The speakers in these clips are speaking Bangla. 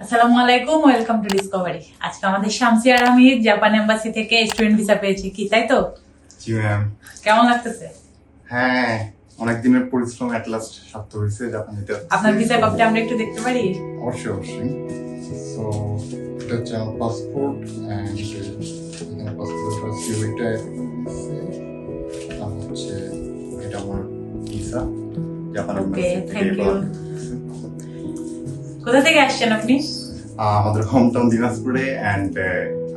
আসসালামু আলাইকুম ওয়েলকাম টু ডিসকভারি আজকে আমাদের শামসিয়ার আহমেদ জাপান এম্বাসি থেকে স্টুডেন্ট ভিসা পেয়েছি। কি তাই তো? জি ম্যাম কেমন লাগতেছে? হ্যাঁ অনেক দিনের পরিশ্রম এট লাস্ট সার্থক হয়েছে জাপান যেতে। আপনার ভিসা কপিটা আমরা একটু দেখতে পারি? অবশ্যই অবশ্যই। সো এটা হচ্ছে আমার পাসপোর্ট অ্যান্ড এখানে পাসপোর্ট সিউরিটা আর হচ্ছে এটা আমার visa Japan Okay, thank you. কোথা থেকে আসছেন আপনি আমাদের হোম টাউন দিনাজপুরে অ্যান্ড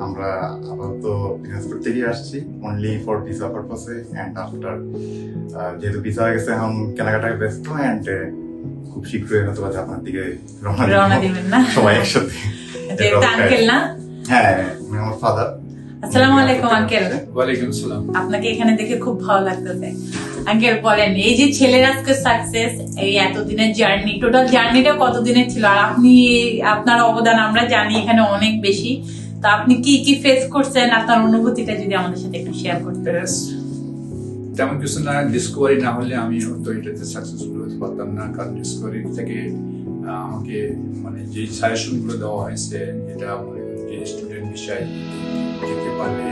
আমরা আপাতত দিনাজপুর থেকে আসছি অনলি ফর ভিসা পারপাসে অ্যান্ড আফটার যেহেতু ভিসা হয়ে গেছে এখন কেনাকাটায় ব্যস্ত। অ্যান্ড খুব শীঘ্রই হয়তো বা জাপানের দিকে রওনা দিবেন সবাই একসাথে হ্যাঁ উনি আমার ফাদার আসসালামু আলাইকুম আঙ্কেল। ওয়ালাইকুম সালাম আপনাকে এখানে দেখে খুব ভালো লাগতেছে। আঙ্কেল বলেন এই যে ছেলের আজকে সাকসেস এই এতদিনের জার্নি টোটাল জার্নিটা কতদিনের ছিল? আর আপনি আপনার অবদান আমরা জানি এখানে অনেক বেশি। তো আপনি কি কি ফেস করছেন? আপনার অনুভূতিটা যদি আমাদের সাথে একটু শেয়ার ব্যাস তেমন কিছু না ডিসকভারি না হলে আমি হয়তো এটাতে সাকসেসফুল হতে পারতাম না। কারণ ডিসকভারি থেকে আমাকে মানে যে সাজেশনগুলো দেওয়া হয়েছে মনে যে স্টুডেন্ট বিষয় যেতে পারলে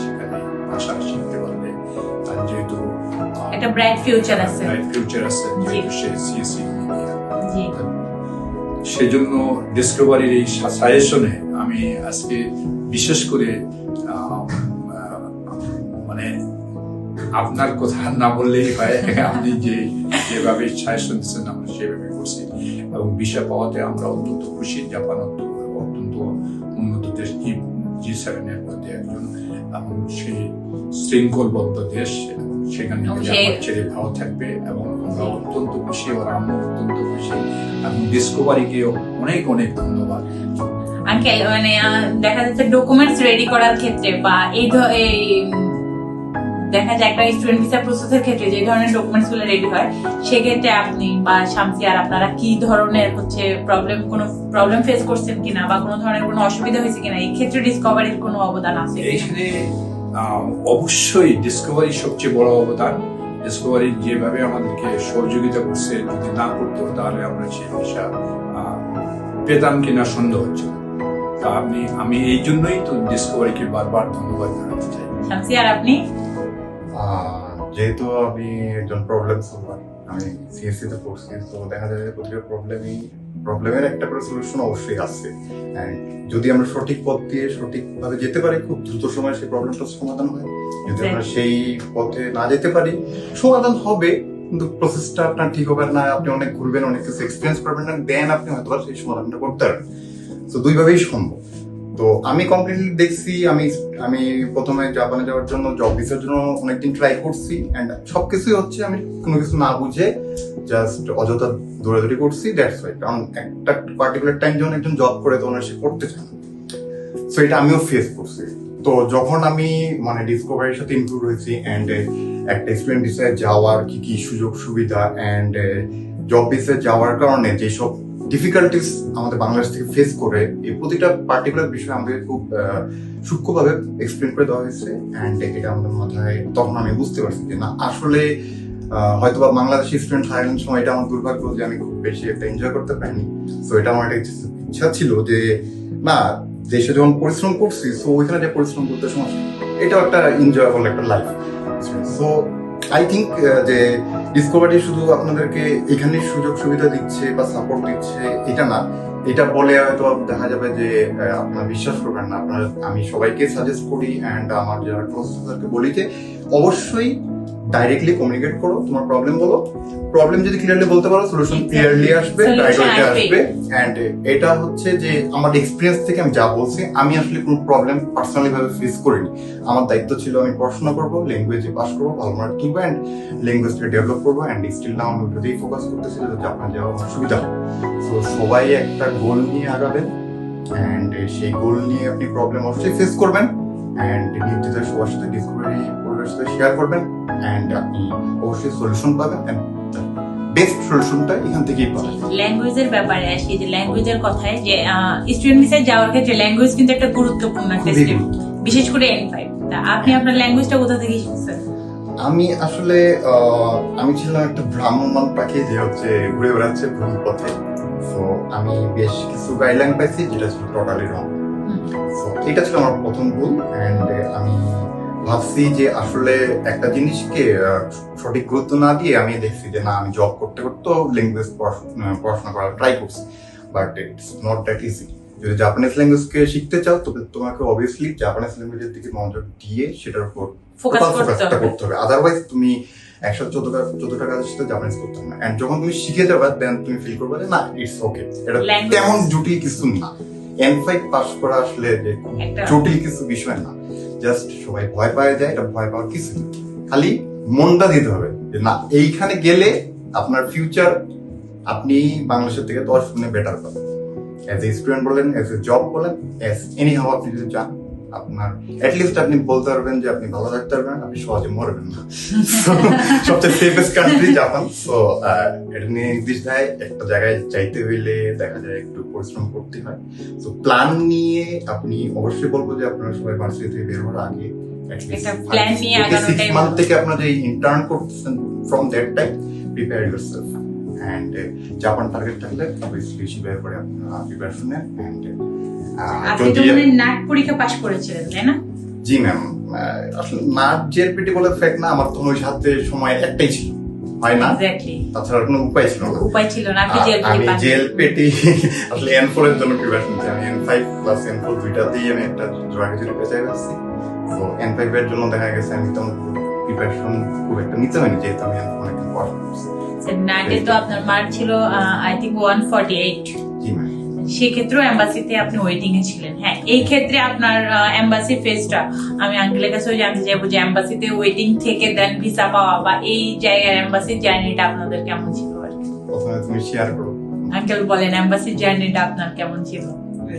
সেখানে ভাষা শিখতে পারলে আর যেহেতু একটা ব্রাইট ফিউচার আছে ফিউচার আছে যেহেতু সে সিএসসি সেজন্য ডিসকভারির এই সাজেশনে আমি আজকে বিশেষ করে মানে আপনার কথা না বললেই হয়। আপনি যে যেভাবে সাজেশন দিচ্ছেন আমরা সেভাবে করছি। এবং বিষয় পাওয়াতে আমরা অত্যন্ত খুশি জাপান অত্যন্ত সেভেনের মধ্যে একজন এবং সেই শৃঙ্খলবদ্ধ দেশ এবং সেখানে আমার ছেলে ভালো থাকবে এবং আমরা অত্যন্ত খুশি ওরা আমরা অত্যন্ত খুশি এবং ডিসকভারিকে অনেক অনেক ধন্যবাদ। আঙ্কেল মানে দেখা যাচ্ছে ডকুমেন্টস রেডি করার ক্ষেত্রে বা এই দেখা যায় একটা স্টুডেন্ট ভিসা প্রসেসের ক্ষেত্রে যে ধরনের ডকুমেন্টসগুলো রেডি হয় সেক্ষেত্রে আপনি বা শামসি আর আপনারা কি ধরনের হচ্ছে প্রবলেম কোনো প্রবলেম ফেস করছেন কিনা বা কোনো ধরনের কোনো অসুবিধা হয়েছে কিনা এই ক্ষেত্রে ডিসকভারির কোনো অবদান আছে আহ, অবশ্যই ডিসকভারি সবচেয়ে বড় অবদান। ডিসকভারি যেভাবে আমাদেরকে সহযোগিতা করছে যদি না করতো তাহলে আমরা সেই আহ, পেতাম কিনা সন্দেহ হচ্ছে তা আপনি আমি এই জন্যই তো ডিসকভারিকে বারবার ধন্যবাদ জানাতে চাই। আপনি? যেহেতু আমি একজন প্রবলেম সলভার আমি সিএসসি তে পড়ছি তো দেখা যায় যে প্রতিটা প্রবলেমই প্রবলেমের একটা করে সলিউশন অবশ্যই আছে। যদি আমরা সঠিক পথ দিয়ে সঠিকভাবে যেতে পারি খুব দ্রুত সময়ে সেই প্রবলেমটা সমাধান হয়। যদি আমরা সেই পথে না যেতে পারি সমাধান হবে কিন্তু প্রসেসটা আপনার ঠিক হবে না আপনি অনেক ঘুরবেন অনেক কিছু এক্সপিরিয়েন্স করবেন না দেন আপনি হয়তো সেই সমাধানটা করতে পারবেন। তো দুইভাবেই সম্ভব। তো আমি কমপ্লিটলি দেখছি, আমি আমি প্রথমে জাপানে যাওয়ার জন্য জব ভিসার জন্য অনেকদিন ট্রাই করছি অ্যান্ড সব কিছুই হচ্ছে আমি কোনো কিছু না বুঝে জাস্ট অযথা দৌড়াদৌড়ি করছি দ্যাটস ওয়াই কারণ একটা পার্টিকুলার টাইম যখন একজন জব করে তখন সে করতে চায় না। সো এটা আমিও ফেস করছি। তো যখন আমি মানে ডিসকভারির সাথে ইনক্লুড হয়েছি অ্যান্ড একটা স্টুডেন্ট ভিসায় যাওয়ার কি কি সুযোগ সুবিধা অ্যান্ড জব ভিসায় যাওয়ার কারণে যেসব ডিফিকাল্টিস আমাদের বাংলাদেশ থেকে ফেস করে এই প্রতিটা পার্টিকুলার বিষয় আমাদের খুব সূক্ষ্মভাবে এক্সপ্লেন করে দেওয়া হয়েছে অ্যান্ড এটা আমাদের মাথায়, তখন আমি বুঝতে পারছি যে না, আসলে হয়তো বা বাংলাদেশি স্টুডেন্ট থাকার সময় এটা আমার দুর্ভাগ্য যে আমি খুব বেশি একটা এনজয় করতে পারিনি। সো এটা আমার একটা ইচ্ছা ছিল যে না, দেশে যখন পরিশ্রম করছি সো ওইখানে যে পরিশ্রম করতে সমস্যা এটাও একটা এনজয়েবল একটা লাইফ সো আই থিঙ্ক যে ডিসকভারি শুধু আপনাদেরকে এখানে সুযোগ সুবিধা দিচ্ছে বা সাপোর্ট দিচ্ছে, এটা না। এটা বলে হয়তো দেখা যাবে যে আপনার বিশ্বাস করবেন না। আপনারা, আমি সবাইকে সাজেস্ট করি অ্যান্ড আমার যারা ক্লোজ বলি যে, অবশ্যই ডাইরেক্টলি কমিউনিকেট করো তোমার প্রবলেম বলো। প্রবলেম যদি ক্লিয়ারলি বলতে পারো সলিউশন ক্লিয়ারলি আসবে ডাইরেক্টলি আসবে। অ্যান্ড এটা হচ্ছে যে আমার এক্সপিরিয়েন্স থেকে আমি যা বলছি আমি আসলে কোনো প্রবলেম পার্সোনালি ভাবে ফেস করিনি। আমার দায়িত্ব ছিল আমি পড়াশোনা করব ল্যাঙ্গুয়েজে পাস করব ভালো মার্ক তুলবো অ্যান্ড ল্যাঙ্গুয়েজটা ডেভেলপ করব অ্যান্ড স্টিল নাও আমি ওটাতেই ফোকাস করতেছি যাতে আপনার যাওয়া আমার সুবিধা হয়। তো সবাই একটা গোল নিয়ে আগাবেন অ্যান্ড সেই গোল নিয়ে আপনি প্রবলেম অবশ্যই ফেস করবেন। অ্যান্ড নির্দ্বিধায় সবার সাথে ডিসকভারি পরিবারের সাথে শেয়ার করবেন অ্যান্ড আপনি অবশ্যই সলিউশন পাবেন অ্যান্ড বেস্ট সলিউশনটা এখান থেকেই পাবেন। ল্যাঙ্গুয়েজের ব্যাপারে আসি যে ল্যাঙ্গুয়েজের কথায় যে স্টুডেন্ট ভিসায় যাওয়ার ক্ষেত্রে ল্যাঙ্গুয়েজ কিন্তু একটা গুরুত্বপূর্ণ একটা স্টেপ। বিশেষ করে এন ফাইভ আপনি আপনার ল্যাঙ্গুয়েজটা কোথা থেকে শিখছেন? আমি আসলে আমি ছিলাম একটা ভ্রাম্যমান পাখি যে হচ্ছে ঘুরে বেড়াচ্ছে ভ্রমণ পথে তো আমি বেশ কিছু গাইডলাইন পাইছি যেটা টোটালি রং এটা ছিল আমার প্রথম ভুল অ্যান্ড আমি ভাবছি যে আসলে একটা জিনিসকে সঠিক গুরুত্ব না দিয়ে আমি দেখছি যে না আমি জব করতে করতে ল্যাঙ্গুয়েজ পড়াশোনা করার ট্রাই করছি but it's not that easy যদি জাপানিজ ল্যাঙ্গুয়েজকে শিখতে চাও তবে তোমাকে অবভিয়াসলি জাপানিজ ল্যাঙ্গুয়েজের দিকে মনোযোগ দিয়ে সেটার উপর ফোকাস total করতে হবে। আদারওয়াইজ তুমি একসাথে চোদ্দ চোদ্দ টাকার সাথে জাপানিজ করতে হবে না। যখন তুমি শিখে যাবে দেন তুমি ফিল করবে যে না ইটস ওকে এটা তেমন জুটি কিছু না। এন ফাইভ পাস করা আসলে যে জটিল কিছু বিষয় না। জাস্ট সবাই ভয় পায় যায় এটা ভয় পাওয়ার কিছু খালি মনটা দিতে হবে যে না এইখানে গেলে আপনার ফিউচার আপনি বাংলাদেশের থেকে দশ গুণে বেটার পাবেন। অ্যাজ এ স্টুডেন্ট বলেন অ্যাজ এ জব বলেন এস এনি হাও আপনি যদি চান আপনার অ্যাটলিস্ট আপনি বলতে পারবেন যে আপনি ভালো থাকতে পারবেন আপনি সহজে মরবেন না। সবচেয়ে সেফেস্ট কান্ট্রি জাপান। সো এটা নিয়ে নির্দিষ্টায় একটা জায়গায় চাইতে হইলে দেখা যায় একটু পরিশ্রম করতে হয়। তো প্ল্যান নিয়ে আপনি অবশ্যই বলব যে আপনারা সবাই ভার্সিটি থেকে বের হওয়ার আগে plan নিয়ে আগানোটাই মান্থ থেকে আপনারা যে ইন্টার্ন করতেছেন from that time prepare yourself and Japan target থাকলে অবভিয়াসলি সেভাবে করে আপনারা প্রিপারেশন নেন অ্যান্ড আপনি তো মনে নাক পরীক্ষা পাশ করেছিলেন তাই না? জি ম্যাম। আসলে নাচ জেলপিটি বলে ফেক না আমার তো ওই সাথে সময় একটাই ছিল। হয় না? তাছাড়া কোনো উপায় ছিল না। উপায় ছিল না আপনি জেল আমি জেল পেটি আসলে এন ফোর এর জন্য প্রিপারেশন নিচ্ছি আমি N five plus N four দুইটাতেই আমি একটা জোড়া কিছু পেঁচাই পাচ্ছি তো এন ফাইভ এর জন্য দেখা গেছে আমি তেমন প্রিপারেশন খুব একটা নিতে হয়নি যেহেতু আমি অনেক পড়াশোনা করছি। নাটে তো আপনার মার্ক ছিল I think one forty eight সেক্ষেত্রেও এম্বাসিতে আপনি ওয়েটিং এ ছিলেন। হ্যাঁ এই ক্ষেত্রে আপনার এম্বাসি ফেসটা আমি আঙ্কেলের কাছেও জানতে চাইব যে এম্বাসিতে ওয়েটিং থেকে দেন ভিসা পাওয়া বা এই জায়গার এম্বাসির জার্নিটা আপনাদের কেমন ছিল আর কি? তুমি শেয়ার করো। আঙ্কেল বলেন এম্বাসির জার্নিটা আপনার কেমন ছিল?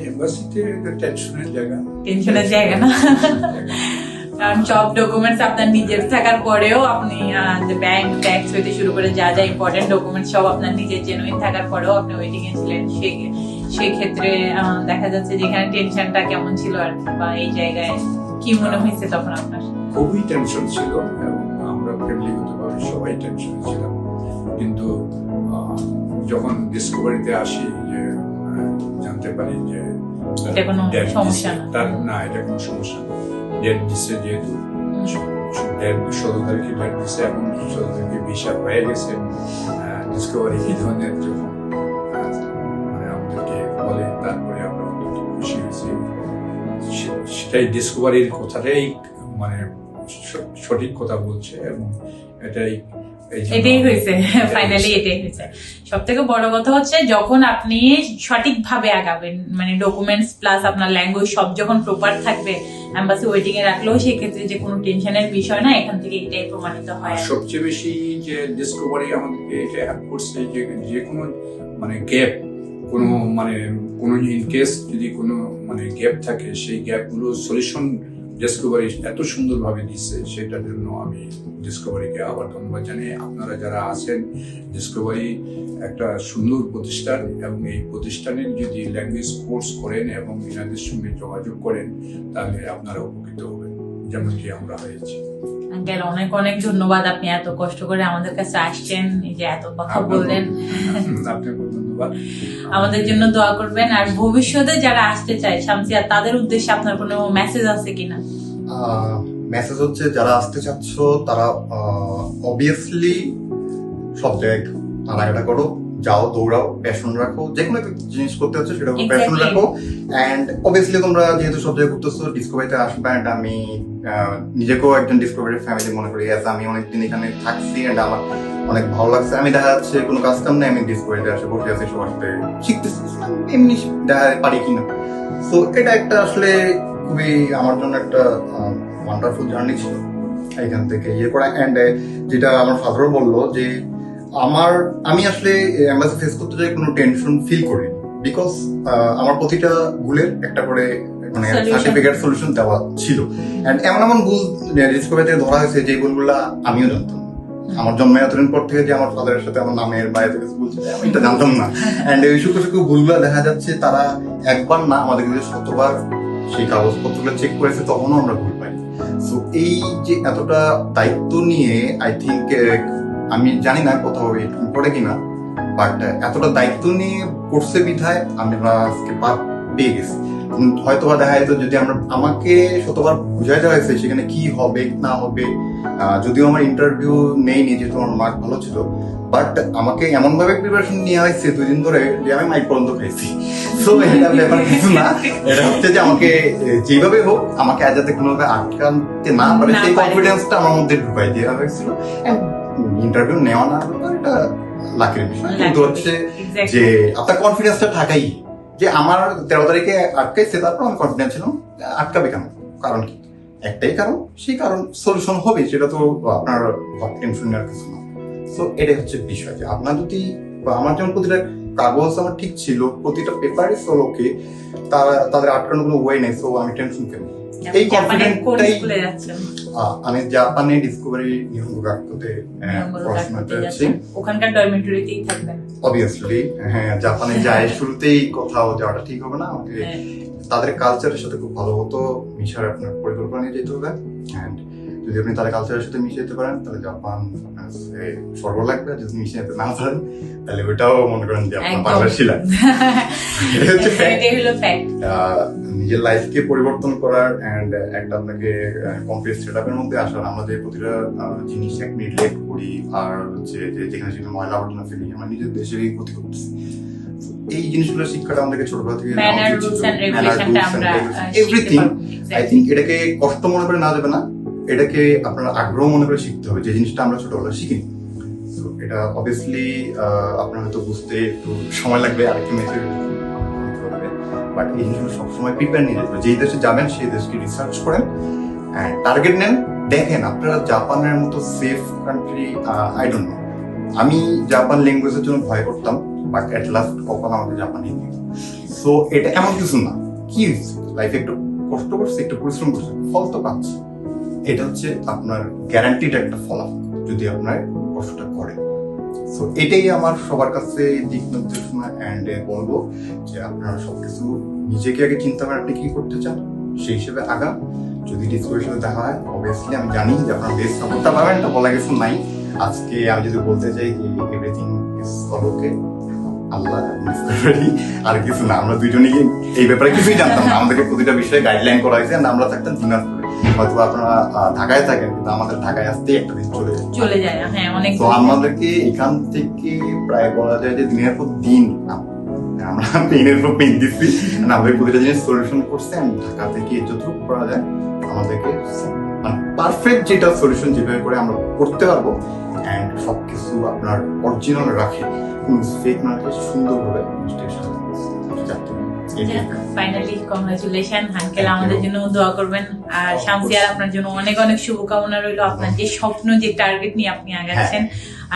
এম্বাসিতে টেনশনের জায়গা। টেনশনের জায়গা না? সব ডকুমেন্টস আপনার নিজের থাকার পরেও আপনি ব্যাংক ট্যাক্স হইতে শুরু করে যা যা ইম্পর্টেন্ট ডকুমেন্ট সব আপনার নিজের জেনুইন থাকার পরেও আপনি ওয়েটিং এ ছিলেন। সে সেক্ষেত্রে দেখা যাচ্ছে যে এখানে টেনশনটা কেমন ছিল আর বা এই জায়গায় কি মনে হয়েছে তখন আপনার? খুবই টেনশন ছিল আমরা ফ্যামিলিগতভাবে সবাই টেনশনে ছিলাম। কিন্তু যখন ডিসকভারিতে আসি যে জানতে পারি যে এটা কোনো সমস্যা না। এটা কোনো সমস্যা ডেট দিচ্ছে যেহেতু ডেট ষোলো তারিখে দিচ্ছে এখন ষোলো তারিখে ভিসা হয়ে গেছে ডিসকভারি কি ধরনের মানে আমাদেরকে বলে, তারপরে আমরা অত্যন্ত খুশি হয়েছি। সেটাই ডিসকভারির কথাটাই মানে সঠিক কথা বলছে এবং এটাই এটাই হয়েছে ফাইনালি এটাই হয়েছে। সব থেকে বড় কথা হচ্ছে যখন আপনি সঠিকভাবে আগাবেন মানে ডকুমেন্টস প্লাস আপনার ল্যাঙ্গুয়েজ সব যখন প্রপার থাকবে এম্বাসি ওয়েটিং এ রাখলেও সেক্ষেত্রে যে কোনো টেনশনের বিষয় না এখান থেকে এটাই প্রমাণিত হয়। সবচেয়ে বেশি যে ডিসকভারি আমাদেরকে এটা হেল্প করছে যে যে কোনো মানে গ্যাপ কোনো মানে কোনো ইন কেস যদি কোনো মানে গ্যাপ থাকে সেই গ্যাপগুলো সলিউশন ডিসকভারি এত সুন্দরভাবে দিচ্ছে সেটার জন্য আমি ডিসকভারিকে আবার ধন্যবাদ জানাই আপনারা যারা আছেন ডিসকভারি একটা সুন্দর প্রতিষ্ঠান এবং এই প্রতিষ্ঠানের যদি ল্যাঙ্গুয়েজ কোর্স করেন এবং এনাদের সঙ্গে যোগাযোগ করেন তাহলে আপনারা উপকৃত হবেন যেমনটি আমরা হয়েছি। আঙ্কেল অনেক অনেক ধন্যবাদ আপনি এত কষ্ট করে আমাদের কাছে আসছেন এই যে এত কথা বললেন। আমাদের জন্য দোয়া করবেন আর ভবিষ্যতে যারা আসতে চায় শামসিয়া তাদের উদ্দেশ্যে আপনার কোনো মেসেজ আছে কিনা? মেসেজ হচ্ছে যারা আসতে চাচ্ছ তারা অবভিয়াসলি সব জায়গায় নাড়াঘাটা করো যাও দৌড়াও প্যাশন রাখো যে কোনো একটা জিনিস করতে হচ্ছে সেটা প্যাশন. রাখো অ্যান্ড অবভিয়াসলি তোমরা যেহেতু সব জায়গায় করতেছো ডিসকভারিতে আসবে অ্যান্ড আমি নিজেকেও একজন ডিসকভারি ফ্যামিলি মনে করি yes, আমি অনেকদিন এখানে থাকছি অ্যান্ড আমার অনেক ভালো লাগছে আমি দেখা যাচ্ছে কোনো কাজ কাম নেই আমি ডিসকভারিতে আসে বসে আছি সবার সাথে শিখতেছি এমনি দেখা পারি কিনা সো এটা একটা আসলে খুবই আমার জন্য একটা ওয়ান্ডারফুল জার্নি ছিল। এখান থেকে ইয়ে করা অ্যান্ড যেটা আমার ফাদারও বলল যে আমার আমি আসলে অ্যাম্বাসি ফেস করতে যাই কোনো টেনশন ফিল করিনি। বিকজ আমার প্রতিটা ভুলের একটা করে মানে সার্টিফিকেট সলিউশন দেওয়া ছিল। অ্যান্ড এমন এমন ভুল ডিসকভারিতে ধরা হয়েছে যে ভুলগুলো আমিও জানতাম। আমার জন্মে এতদিন পর থেকে যে আমার ফাদারের সাথে আমার নামের বাইরে থেকে বলছে আমি এটা জানতাম না। এন্ড এই সুখে সুখে ভুলগুলো দেখা যাচ্ছে তারা একবার না আমাদের কাছে শতবার সেই কাগজপত্রগুলো চেক করেছে, তখনও আমরা ভুল পাই সো এই যে এতটা দায়িত্ব নিয়ে আই থিঙ্ক আমি জানি না কোথাও এরকম পড়ে কিনা বাট এতটা দায়িত্ব নিয়ে করছে বিধায় আমরা আজকে পেয়ে গেছি। হয়তো বা দেখা যেত যদি আমরা আমাকে শতবার বুঝাই দেওয়া হয়েছে সেখানে কি হবে না হবে। যদিও আমার ইন্টারভিউ নেইনি যেহেতু আমার মার্ক ভালো ছিল। বাট আমাকে এমন ভাবে প্রিপারেশন নেওয়া হয়েছে দুই দিন ধরে যে আমি মাইক পর্যন্ত খাইছি সো এটা ব্যাপার কিছু না। এটা হচ্ছে যে আমাকে যেভাবে হোক আমাকে আজ যাতে কোনোভাবে আটকাতে না পারে সেই। কনফিডেন্সটা আমার মধ্যে ঢুকাই দেওয়া হয়েছিল। ইন্টারভিউ নেওয়া না এটা লাকের বিষয় কিন্তু হচ্ছে যে আপনার কনফিডেন্সটা থাকাই। যে আমার তেরো তারিখে আটকাইছে তারপর আমি কনফিডেন্স ছিলাম আটকাবে কেন? কারণ কি? একটাই কারণ সেই কারণ সলিউশন হবে সেটা তো আপনার টেনশন নেওয়ার কিছু না। সো এটাই হচ্ছে বিষয় যে আপনার যদি বা আমার যেমন প্রতিটা কাগজ আমার ঠিক ছিল প্রতিটা পেপারে সল ওকে তারা তাদের আটকানোর কোনো ওয়ে নেই সো আমি টেনশন কেন? এই জাপানের কোন confident-টাই- স্কুলে যাচ্ছেন? আহ, আমি জাপানে ডিসকভারি নিহঙ্গ গাক্ততে পড়াশোনা করছি ওখানকার ডরমেটরিতেই থাকবেন। অবভিয়াসলি হ্যাঁ জাপানে যায় শুরুতেই কোথাও যাওয়াটা ঠিক হবে না আমাকে হ্যাঁ। তাদের কালচারের সাথে খুব ভালো মতো মিশার আপনার পরিকল্পনা নিয়ে যেতে হবে অ্যান্ড যদি আপনি তাদের কালচারের সাথে মিশে যেতে পারেন তাহলে জাপান স্বর্গ লাগবে। যদি মিশে যেতে না পারেন তাহলে ওটাও মনে করেন যে আপনার। বাংলাদেশি লাগবে। নিজের লাইফকে পরিবর্তন করার অ্যান্ড একটা আপনাকে কমপ্লিট সেট আপের মধ্যে আসার আমরা যে প্রতিটা জিনিস এক মিনিট লেট করি। আর হচ্ছে যে যেখানে সেখানে ময়লা আবর্জনা ফেলি আমরা নিজের দেশেরই ক্ষতি করতেছি। এই জিনিসগুলোর শিক্ষাটা আমাদেরকে ছোটবেলা থেকে এভরিথিং আই থিঙ্ক এটাকে কষ্ট মনে করে না যাবে না। এটাকে আপনার আগ্রহ মনে করে শিখতে হবে যে জিনিসটা আমরা ছোটবেলা শিখিনি। So, এটা অবভিয়াসলি আপনার হয়তো বুঝতে একটু সময় লাগবে আরেকটু মেচুর হবে। বাট এই জিনিসগুলো সবসময় প্রিপেয়ার নিয়ে যাবে যেই দেশে যাবেন সেই দেশকে রিসার্চ করেন অ্যান্ড টার্গেট নেন। দেখেন আপনারা জাপানের মতো safe country I don't know আমি জাপান ল্যাঙ্গুয়েজের জন্য ভয় করতাম বাট এট লাস্ট কপাল আমাকে জাপানি সো এটা এমন কিছু না। কি লাইফে একটু কষ্ট করছে একটু পরিশ্রম করছে ফল তো পাচ্ছে। এটা হচ্ছে আপনার গ্যারান্টিড একটা ফলাফল যদি আপনার কষ্টটা করে। সো এটাই আমার সবার কাছে দিক নির্দেশনা অ্যান্ড বলব যে আপনারা সবকিছু নিজেকে আগে চিন্তা করেন আপনি কি করতে চান সেই হিসেবে আগান যদি ডিসকোর সাথে দেখা হয় অবভিয়াসলি আমি জানি যে আপনার বেস্ট সাপোর্টটা পাবেন এটা বলা কিছু নাই। আজকে আমি যদি বলতে চাই যে এভরিথিং ইজ অল ওকে আল্লাহ আর কিছু না। আমরা দুইজনেই এই ব্যাপারে কিছুই জানতাম না। আমাদেরকে প্রতিটা বিষয়ে গাইডলাইন করা হয়েছে আমরা থাকতাম দিনাজপুরে। হয়তো আপনারা ঢাকায় থাকেন কিন্তু আমাদের ঢাকায় আসতে একটা দিন চলে যায় চলে যায় হ্যাঁ অনেক তো আমাদেরকে এখান থেকে প্রায় বলা যায় যে দিনের পর দিন আমরা পেনের পর পেন দিচ্ছি আমাদের প্রতিটা জিনিস সলিউশন করছে ঢাকা থেকে যতটুকু করা যায় আমাদেরকে পারফেক্ট যেটা সলিউশন যেভাবে করে আমরা করতে পারব অ্যান্ড সবকিছু আপনার অরিজিনাল রাখে ফেক না সুন্দরভাবে এটাই। ফাইনালি কংগ্রাচুলেশন আঙ্কেল আমাদের জন্য দোয়া করবেন। আর শামসিয়ার আপনার জন্য অনেক অনেক শুভকামনা রইল। আপনার যে স্বপ্ন যে টার্গেট নিয়ে আপনি আগাচ্ছেন।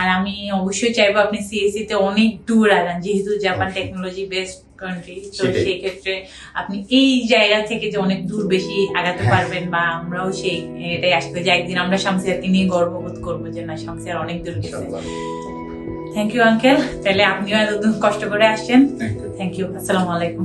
আর আমি অবশ্যই চাইব আপনি সিএসসি তে অনেক দূর আগান যেহেতু জাপান টেকনোলজি বেস্ট কান্ট্রি তো সেই ক্ষেত্রে আপনি এই জায়গা থেকে যে অনেক দূর বেশি আগাতে হ্যাঁ। পারবেন বা আমরাও সেই এটাই আসতে যে একদিন আমরা শামসিয়ারকে নিয়ে গর্ববোধ করব যে না শামসিয়ার অনেক দূর গেছে। থ্যাংক ইউ আঙ্কেল তাহলে আপনিও এত কষ্ট করে আসছেন। থ্যাংক ইউ থ্যাংক ইউ আসসালামু আলাইকুম